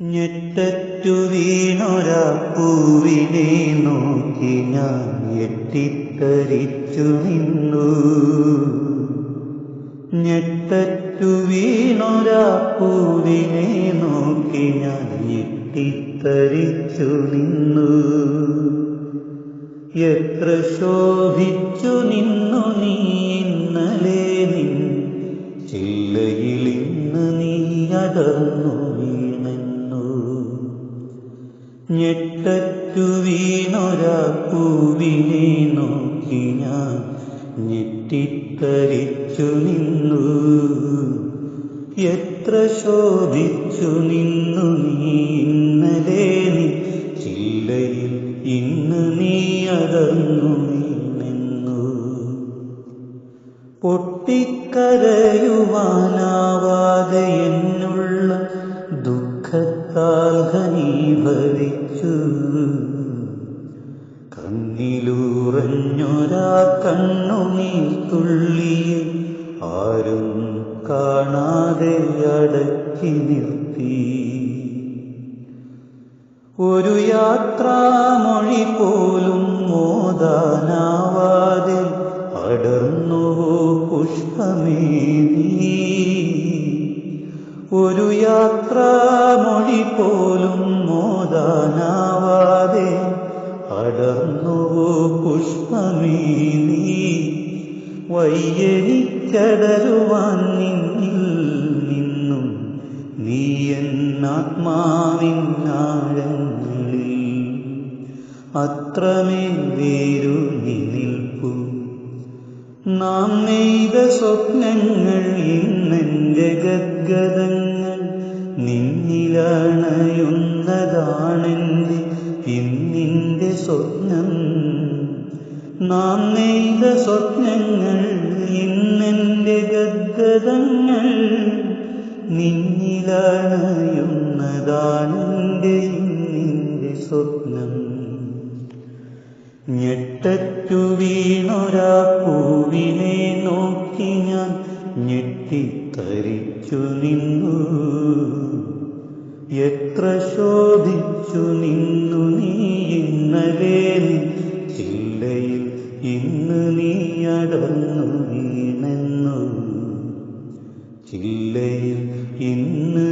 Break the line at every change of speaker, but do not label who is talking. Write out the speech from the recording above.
ഞെട്ടറ്റു വീണൊരാ പൂവിനെ നോക്കി ഞാൻ ഞെട്ടിത്തരിച്ചു നിന്നു ഞെട്ടറ്റു വീണൊരാ പൂവിനെ നോക്കി ഞാൻ ഞെട്ടിത്തരിച്ചു നിന്നു എത്ര ശോഭിച്ചു നിന്നു നീ ഇന്നലെ നിൻ ചില്ലയിൽ ഇന്ന് നീ അടർന്നു ഞെട്ടറ്റു വീണൊരാ പൂവിനെ നോക്കി ഞാൻ ഞെട്ടിത്തരിച്ചു നിന്നു. എത്ര ശോഭിച്ചു നിന്നു നീ ഇന്നലെ നീ. ചില്ലയിൽ ഇന്ന് നീ അകന്നു നിന്നു. പൊട്ടിക്കരയുവാനാവാതെ എന്നുള്ള ദുഃഖത്താൽ ഘനീഭവിച്ചു കണ്ണിലൂറഞ്ഞൊരാ കണ്ണുനീർ തുള്ളിയെ ആരും കാണാതെ അടക്കി നിർത്തി. ഒരു യാത്രാമൊഴി പോലും മോദാനാവാതെ ഒരു യാത്രാമൊഴി പോലും മോദാനാവാതെ അടർന്നു പുഷ്പമേ നീ. നിന്നിൽ നിന്നും നീ എന്നാത്മാവിനാഴങ്ങളിൽ അത്രമേ വേരു നിൽപ്പു നാം നെയ്ത സ്വപ്നങ്ങൾ ഇന്നെന്റെ ഗദ്ഗതങ്ങൾ നിന്നിലണയുന്നതാണെന്റെ ഇന്നിന്റെ സ്വപ്നം. നാം നെയ്ത സ്വപ്നങ്ങൾ ഇന്നെന്റെ ഗദ്ഗതങ്ങൾ നിന്നിലണയുന്നതാണെന്റെ ഇന്നിന്റെ സ്വപ്നം. ഞെട്ടറ്റു വീണൊരാ പൂവിനെ നോക്കി ഞാൻ ഞെട്ടിത്തരിച്ചു നിന്നു. എത്ര ശോധിച്ചു നിന്നു നീ ഇന്നലെ? ചില്ലയിൽ ഇന്ന് നീ അടന്നു വീണെന്നു. ചില്ലയിൽ ഇന്ന്